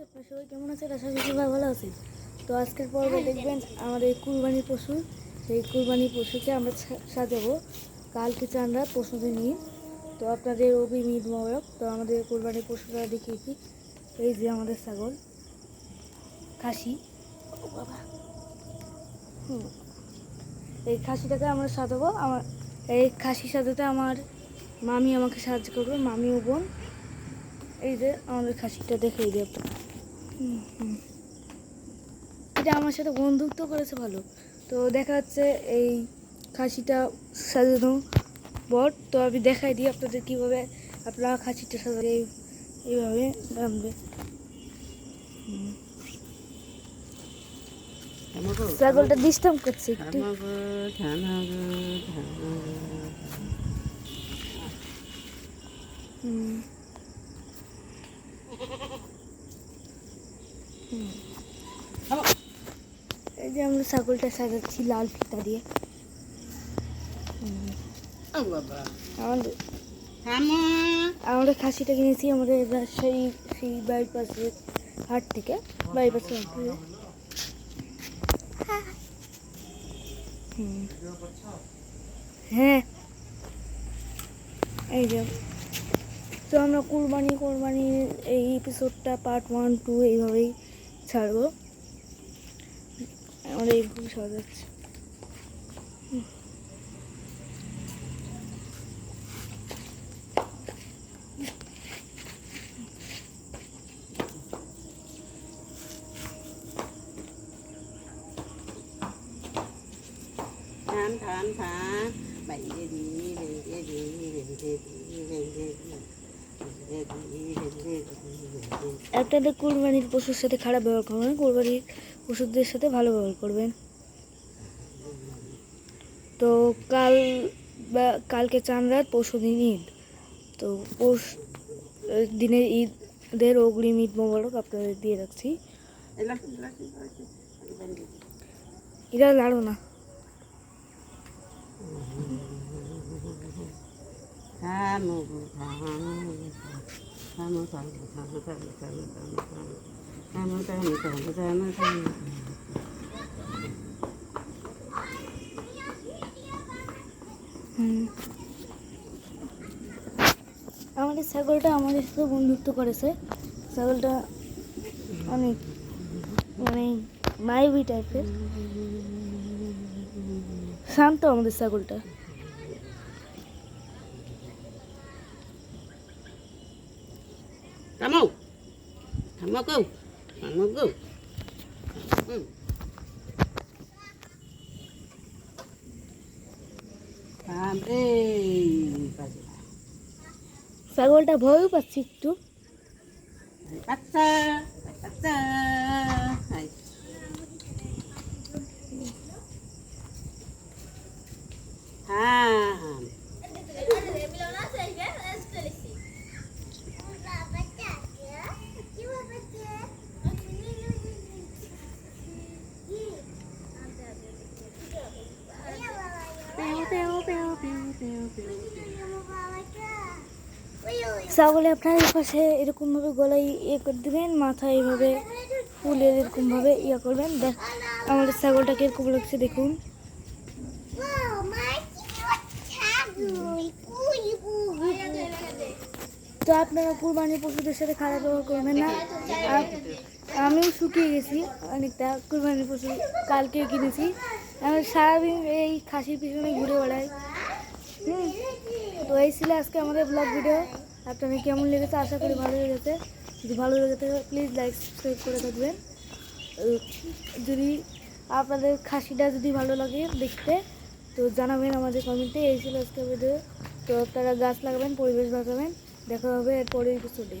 আপনার সবাই কেমন আছেন? আশা করি সবাই ভালো আছেন। তো আজকের পর্বে দেখবেন আমাদের কুরবানি পশু। সেই কুরবানি পশুকে আমরা সাজাবো। কালকে চান রাত পশুদের নিয়ে তো আপনাদের অভিম ঈদ মোবারক। তো আমাদের কুরবানি পশুটা দেখিয়েছি এই যে আমাদের ছাগল। খাসি। বাবা। হুম। এই খাসিটাকে আমরা সাজাবো। আমার এই খাসি সাজাতে আমার মামি আমাকে সাহায্য করবে মামি ও বোন। এই যে আমাদের খাসিটা দেখিয়ে দিই আপনাকে। এটা আমার সাথে বন্ধুত্ব করেছে ভালো তো দেখা যাচ্ছে এই খাসিটা সাজানো বট তো আমি দেখাই দিই আপনাদের কীভাবে আপনারা খাসিটা সাজালে এই- এইভাবে হুম। ছাগলটা ডিস্টার্ব করছে একটু হুম। এই যে আমরা ছাগলটা সাজাচ্ছি লাল ফিতা দিয়ে। আমরা খাসিটা কিনেছি আমাদের রাজশাহী সেই বাইপাসে হাট থেকে। বাইপাসে হাট থেকে। হ্যাঁ। এই যে। তো আমরা কুরবানি কোরবানির এই এপিসোডটা পার্ট ওয়ান টু এইভাবেই ছাড়বো আমরা এইভাবে সাজাচ্ছি đi đi đi đi đi đi আপনাদের কুরবানির পশুর সাথে খারাপ ব্যবহার করবেন কুরবানির পশুদের সাথে ভালো ব্যবহার করবেন। তো কাল বা কালকে চান রাত, পরশু দিন ঈদ। তো পরশ দিনের ঈদের অগ্রিম ঈদ মোবারক আপনাদের দিয়ে রাখছি। এরা লাড়ো না। আমাদের ছাগলটা আমাদের সাথে বন্ধুত্ব করেছে। ছাগলটা অনেক মানে মাইবি টাইপের শান্ত আমাদের ছাগলটা। Go, kamu go. Sampai pagi. ছাগলটা ভয়ও পাচ্ছি একটু Kata, kata. Hai. ছাগলে আপনার পাশে এরকমভাবে গলায় ইয়ে করে দেবেন, মাথায় এইভাবে ফুলের এরকমভাবে ইয়ে করবেন। দেখ, আমাদের ছাগলটাকে এরকম লাগছে দেখুন। তো আপনারা কুরবানি পশুদের সাথে খারাপ ব্যবহার করবেন না। আমিও শুকিয়ে গেছি অনেকটা কুরবানির পশু কালকে কিনেছি। আমি সারাদিন এই খাসির পিছনে ঘুরে বেড়াই হুম, তো এই ছিল আজকে আমাদের ব্লগ ভিডিও আপনাদের কেমন লেগেছে? আশা করি ভালো লেগেছে। যদি ভালো লেগে থাকে প্লিজ লাইক সাবস্ক্রাইব করে থাকবেন। যদি আপনাদের খাসিটা যদি ভালো লাগে দেখতে, তো জানাবেন আমাদের কমেন্টে এই ছিল আজকে ভিডিও তো আপনারা গাছ লাগাবেন, পরিবেশ বাঁচাবেন দেখা হবে এরপরে এপিসোডে